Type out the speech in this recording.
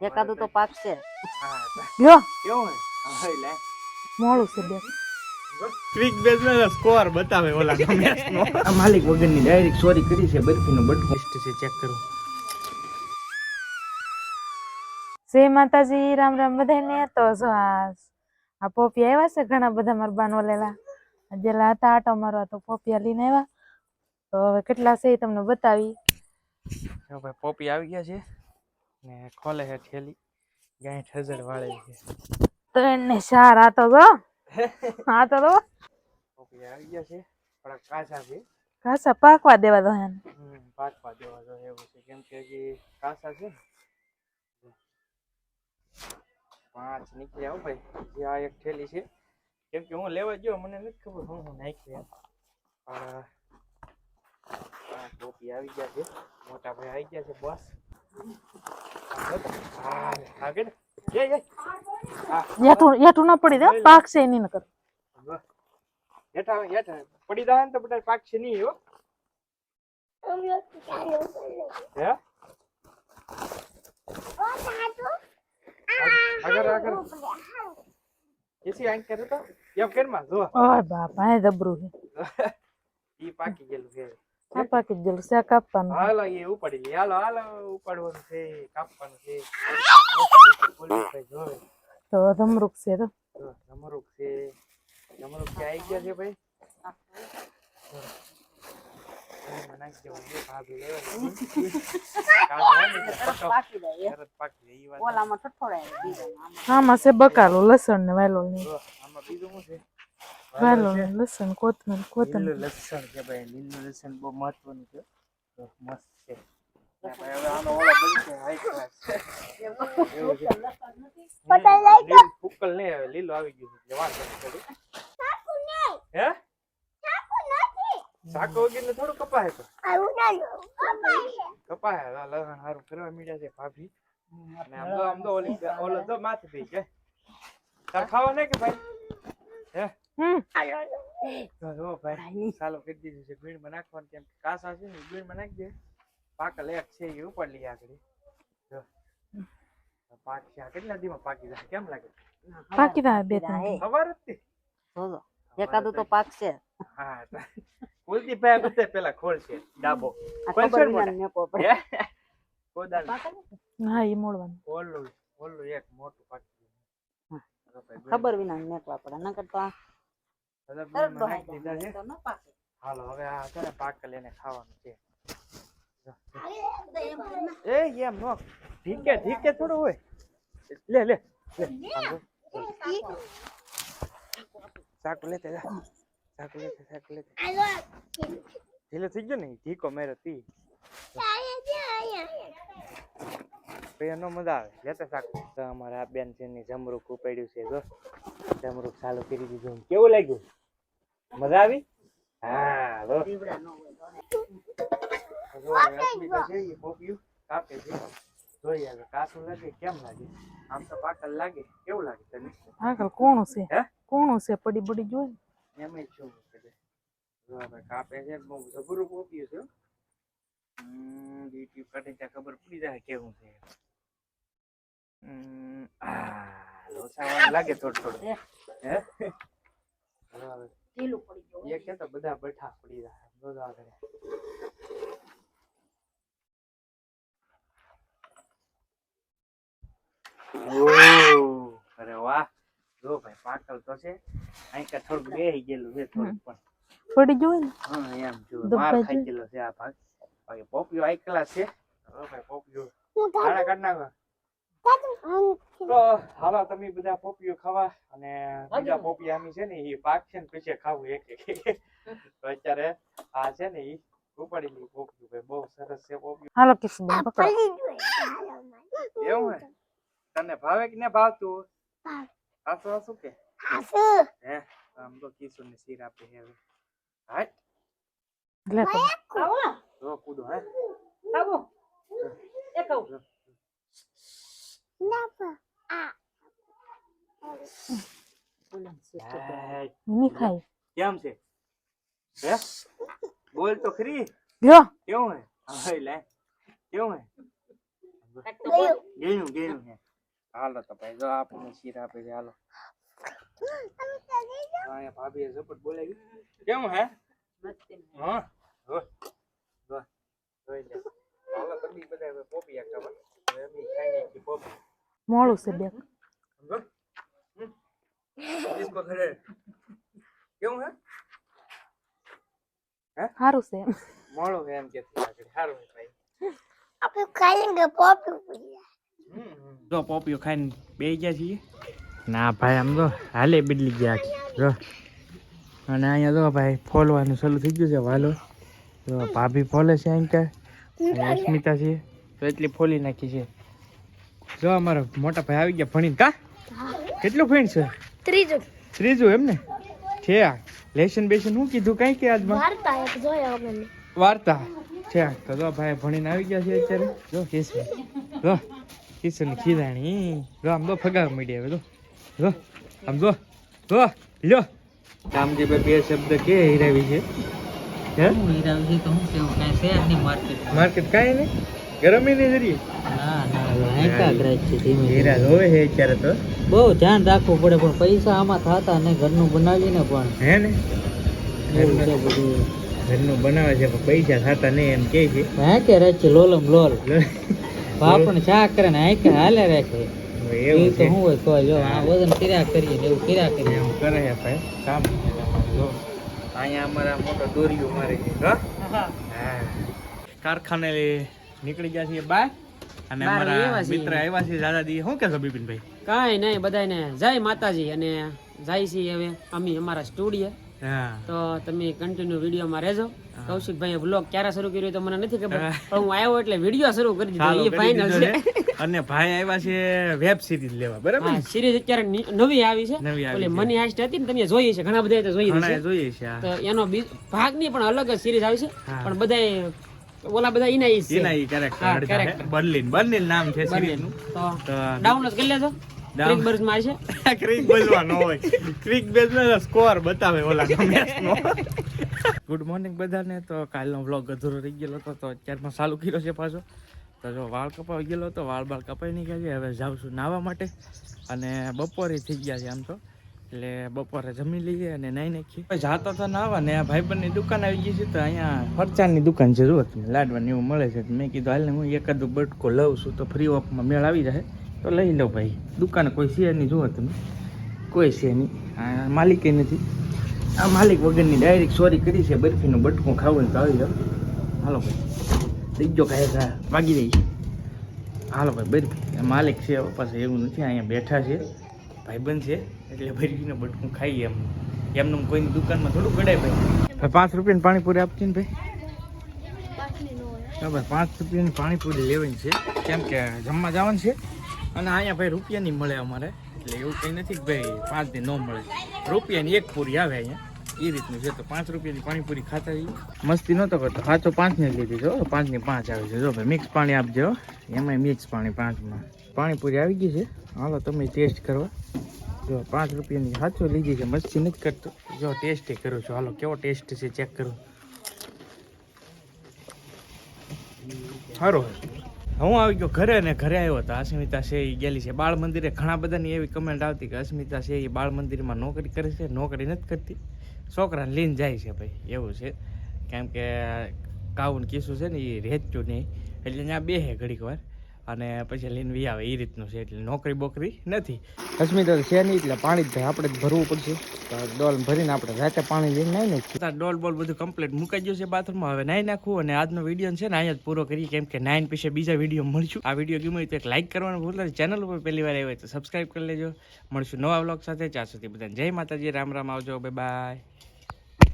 એકાદું તો પાકશે હા લ્યો. કેવું લે. છે બે. ક્વિક બેઝનો સ્કોર બતાવે ઓલા મેચનો આ માલિક વગરની ડાયરેક્ટ ચોરી કરી છે બરફીનો બટકો. છે ચેક કરો. જય માતાજી રામ રામ બધાને તો જો આ આ પોપિયા આવ્યા છે ઘણા બધા મારા બાનો લેલા. જેલા હતા આટો મારવા તો પોપિયા લઈને આવ્યા. તો હવે કેટલા છે એ તમને બતાવી. ભાઈ પોપી આવી ગયા છે. ને ખોલે છે થેલી ગાંઠ હજાર વાળી છે. ત્રણ ને ચાર આ તો જો. તો જો. ઓકે આવી ગયા છે. થોડા કાચા છે. કાચા પાકવા દેવા દો એને. પાકવા દેવા દો એવું છે. કેમ કે હજી કાચા છે પાંચ નીકળ્યા હો ભાઈ. આ એક થેલી છે. કેમ કે હું લેવા ગયો મને નથી ખબર હું હું નાખી પણ ટોપી આવી ગયા છે. મોટા ભાઈ આવી ગયા છે બોસ. યાઠું ના પડી દે પાક છે એની નકર. પડી જાય ને તો બધા પાક છે નહીં હો આગળ આગળ એસી આંખ કરે તો? એમ કેરમાં જો ઓય બાપા એ દબરું છે. ઈ પાકી ગયેલું છે. આ પાકી જ ગયેલું છે કાપવાનું. હાલો એ ઉપાડી લે. હાલો હાલો ઉપાડવાનું છે કાપવાનું છે. તો ધમરૂક છે તો. જો જમરૂક છે. જમરૂક છે આવી ગયા છે ભાઈ? નાખી દેવાનું છે, બકાલો લસણ ને વાયલોલ ને આમાં બીજું શું છે? ને લસણ કોથમીર કોથમીર. લસણ છે ભાઈ લીલું લસણ બહુ મહત્વનું છે. મસ્ત છે. ફૂકલ નહીં આવે લીલું આવી ગયું છે એટલે વાંધો હે? શાકો વગેરે થોડું કપાય તો. કપાય લસણ સારું કરવા મીડ્યા છે ભાભી. અને આમ તો આમ તો ઓલી ઓલો તો માથે પી ગયા તાર ખાવા નહીં કે ભાઈ? તો જો ભાઈ ચાલો કરી દીધું છે ગુણમાં નાખવાનું કેમ કે કાસા છે ને ગુણમાં નાખી દે. પાકલ એક છે એ ઉપર લઈ આગળ. જો. પાક છે કેટલા દીમાં પાકી જાય કેમ લાગે? પાકી દા બે ત્રણ ખબર જ નથી જોજો એકાદું તો પાકશે હા કુલદીપ ભાઈ બધે પેલા ડાબો. ખબર છે કોદાળ હા? એ મોડવાનું. ઓલું ઓલું એક મોટું પાકી. ખબર વિના મેકવા પડે નકર તો હાલો હવે આ છે ને પાકલ એને ખાવાનું છે. એ એમ નો. ઠીકે ઠીકે થોડું હોય. લે લે. ચાકુ લેતે ચાકુ લેતે ચાકુ લેતે. ઢીલો થઈ ગયો ને? ઢીકો મેરો તી. પછી નો મજા આવે. લેતા અમારા આ બેન છે ની જમરૂક ઉપાડ્યું છે જો. જમરૂક ચાલુ કરી દીધું. કેવું લાગ્યું? મજા આવી? હા જો દીવડા ન હોય તો જો હવે અસ્મિતા છે કાપે છે જોઈએ હવે કાચું લાગે કેમ લાગે આમ તો પાકલ લાગે કેવું લાગે તને આગળ કોણું છે? હે? કોણ છે? પડી પડી જોઈ. એમ જ શું જો હવે કાપે છે બહુ જબરું પોપિયું છે. યુટ્યુબ કાઢી ત્યાં ખબર પડી જાય કેવું છે. આ. લાગે થોડું થોડું હે. હે જો હવે ઢીલું પડી ગયું એ કે તો બધા બેઠા પડી જાય બધા કરે ઓહ, અરે વાહ જો ભાઈ પાકલ તો છે અહીં કે થોડુંક બેહી ગયેલું છે થોડુંક પણ પડી જોઈ ને હા એમ જો દબાઈ માર ખાઈ જાય. ગયેલો છે આ ભાગ બાકી પોપિયો આઈ ક્લાસ છે હવે ભાઈ પોપિયો ખાડા કાઢ નાખો તો હાલો તમે બધા પોપીઓ ખાવા અને બીજા પોપી આમી છે ને એ પાક છે ને પછી ખાવું એક એક. તો અત્યારે આ છે ને એ ઉપાડેલી પોપીઓ ભાઈ બહુ સરસ છે પોપીઓ. હાલો કિશનબેન પકડો. એવું હે તને ભાવે કે ને ભાવતું? હાસુ હાસુ કે? હે આમ તો કિશોર ને શીર આપે હાઈ હાટ. લે તો આવો જો કૂદો હે આવો એક આવો ઓલા શેઠ તો હાટ. ની ખાય કેમ છે હે બોલ તો ખરી લ્યો કેવું હે હા લે કેવું હે કાંઈક તો બોલ. ગેનું ગેનું હે હાલો તો ભાઈ જો આપણને શીર આપે છે હાલો અહીંયા ભાભીએ ઝપટ બોલાવી કેમ હે મસ્તી ને. હા જો જો જોઈ લે હાલો તમે બધા હવે પોપિયા ખાવા હવે અમે ખાઈ નાખી પોપી મોડું છે બે સમજો હમ. इसको खड़े કેવું હે? સારું છે મોળો હે એમ કે સારું હે ભાઈ. આપણે ખાઈને પોપી જો પોપિયો ખાઈને બે ગયા છીએ. ના ભાઈ આમ તો હાલે બદલી ગયા. જો. અને અહીંયા જો ભાઈ ફોલવાનું ચાલુ થઈ ગયું છે વાલો. જો ભાભી ફોલે છે અહીં કાંઈ. અસ્મિતા છે. તો એટલી ફોલી નાખી છે. જો અમારો મોટા ભાઈ આવી ગયા ભણીને કા? કેટલું ફેણ છે? ત્રીજું. ત્રીજું એમ ને? છે આ. લેશન બેશન શું કીધું કાંઈ કે આજમાં? વાર્તા એક જોયા વગરની વાર્તા? છે તો જો ભાઈ ભણીને આવી ગયા છે અત્યારે. જો કિશન. જો કિશન ખીરાણી. જો આમ તો ફગાર મળી હવે જો. જો આમ જો. જો લ્યો. રામજી ભાઈ બે શબ્દ કે હીરાવી છે? હે? હીરાવી તો હું કેવું? કાંઈ છે માર્કેટ માર્કેટ કાંઈ નહીં? ગરમ ના બહુ ધ્યાન રાખવું પડે પણ પૈસા આમાં થતા ને ઘરનું બનાવીને પણ. હે ને? એવું ઘરનું બનાવે છે પણ પૈસા થતા નહીં એમ કે છે. હે કે રહે લોલમ લોલ. પાપણ શાક કરે ને હાંકે હાલે રાખે. એવું તો હું હોય તો જો આ વજન કર્યા કરીએ ને એવું કર્યા કરીએ. એવું કરે છે ભાઈ કામ. જો અહીંયા અમારા મોટો દોરીઓ મારે છે હા. હા. કારખાને નીકળી ગયા છીએ બાય અને અમારા મિત્ર આવ્યા છે દાદાજી. શું કહેશો બિપિનભાઈ? કાંઈ નહીં બધાને જય માતાજી. અને જાય છીએ હવે અમે અમારા સ્ટુડિયો. તો તમે કન્ટિન્યુ વિડીયોમાં રહેજો. કૌશિકભાઈએ બ્લોગ ક્યારે શરૂ કર્યો તો મને નથી ખબર. પણ હું આવ્યો એટલે વીડિયો શરૂ કરી દીધો. એ ફાઇનલ છે. અને ભાઈ આવ્યા છે વેબ સિરીઝ લેવા. બરાબર સિરીઝ અત્યારે નવી આવી છે. છે. મની હાસ્ટ હતી ને તમે જોઈ છે ઘણા બધા જોઈ છે તો એનો બી- ભાગ નહીં પણ અલગ જ સિરીઝ આવી છે. પણ બધા ઓલા બધા ઇના ઈ છે. છે ઈ છે. બર્લિન બર્લિન નામ છે નું. તો ડાઉનલોડ કરી લેજો. ક્રિક બર્સ મારશે ક્રિક બેઝમાં નો હોય. ક્રિક બેઝમાં સ્કોર બતાવે ઓલા મેચનો ગુડ મોર્નિંગ બધાને. તો કાલનો વ્લોગ અધૂરો રહી ગયેલો હતો તો અત્યારમાં ચાલુ કર્યો છે પાછો. તો જો વાળ કપાવી ગયેલો તો વાળ બાળ કપાઈ નહીં ગયા છે. હવે જાઉં છું નાહવા માટે. અને બપોરે થઈ ગયા છે આમ તો. એટલે બપોરે જમી લઈએ અને નાઈ નાખીએ. જાતો તો નાહવા ને આ ભાઈબંધની દુકાન આવી ગઈ છે તો અહીંયા ફરચાની દુકાન છે જુઓ તમે લાડવાની એવું મળે છે. મેં કીધું હાલ ને હું એકાદું બટકો લઉં છું તો ફ્રી ઓફમાં મેળ આવી જાય. તો લઈ લો ભાઈ. દુકાન કોઈ છે નહીં જુઓ તમે કોઈ છે નહીં. માલિકે નથી. આ માલિક વગરની ડાયરેક્ટ સોરી કરી છે, બરફીનું બટકું ખાવું તો આવી જાવ હાલો ભાઈ. દીજો કાંઈ વાગી રહી છે. હાલો ભાઈ, બરફી. માલિક છે પાસે એવું નથી, અહીંયા બેઠા છે. ભાઈબંધ છે એટલે ભરીને બટકું ખાઈ એમ. એમનું કોઈની દુકાનમાં થોડું ગડાય ભાઈ. ભાઈ પાંચ રૂપિયાની પાણીપુરી આપતી ને ભાઈ. બરાબર પાંચ રૂપિયાની પાણીપુરી લેવાની છે. કેમ કે જમવા જવાનું છે. અને અહીંયા ભાઈ રૂપિયાની મળે અમારે. એટલે એવું કંઈ નથી કે ભાઈ પાંચની ન મળે. રૂપિયાની એક પૂરી આવે અહીંયા. એ રીતનું છે. તો પાંચ રૂપિયાની પાણીપુરી ખાતા મસ્તી નહોતો કરતો. સાચો પાંચની જ લીધી જો પાંચની પાંચ આવે છે. જો ભાઈ, મિક્સ પાણી આપજો એમાંય મિક્સ પાણી પાંચમાં. પાણીપુરી આવી ગઈ છે. હાલો, તમે ટેસ્ટ કરવા. જો, પાંચ રૂપિયાની સાચો લીધી છે. મસ્તી નથી કરતો. જો, ટેસ્ટ કરું છું. હાલો, કેવો ટેસ્ટ છે, ચેક કરું. સારું. હું આવી ગયો ઘરે ને ઘરે આવ્યો હતો અસ્મિતા છે એ ગયેલી છે. બાળ મંદિરે ઘણા બધાની એવી કમેન્ટ આવતી કે અસ્મિતા છે એ બાળ મંદિરમાં નોકરી કરે છે, નોકરી નથી કરતી. છોકરાને લઈને જાય છે ભાઈ, એવું છે. કેમ કે કાઉન કિસ્સું છે ને એ રહેતું નહીં. એટલે ત્યાં બેહે ઘડીક વાર. અને પછી લઈને વી આવે એ રીતનું છે એટલે નોકરી બોકરી નથી અસ્મિતા છે નહીં એટલે પાણી જ આપણે જ ભરવું પડશે. ડોલ ભરીને આપણે રાતે પાણી લઈને નાઈ નાખીએ. ડોલ બોલ બધું કમ્પ્લીટ મુકાઈ ગયું છે બાથરૂમમાં. હવે નાઈ નાખવું અને આજનો વીડિયો છે ને અહીંયા જ પૂરો કરીએ કેમ કે નાઇન પછી બીજા વીડિયો મળશું. આ વીડિયો ગમ્યો હોય તો એક લાઇક કરવાનું ભૂલતા ચેનલ ઉપર પહેલી વાર આવ્યો તો સબસ્ક્રાઈબ કરી લેજો. મળશું નવા વ્લોગ સાથે. ત્યાં સુધી બધાને જય માતાજી. રામ રામ આવજો. Bye bye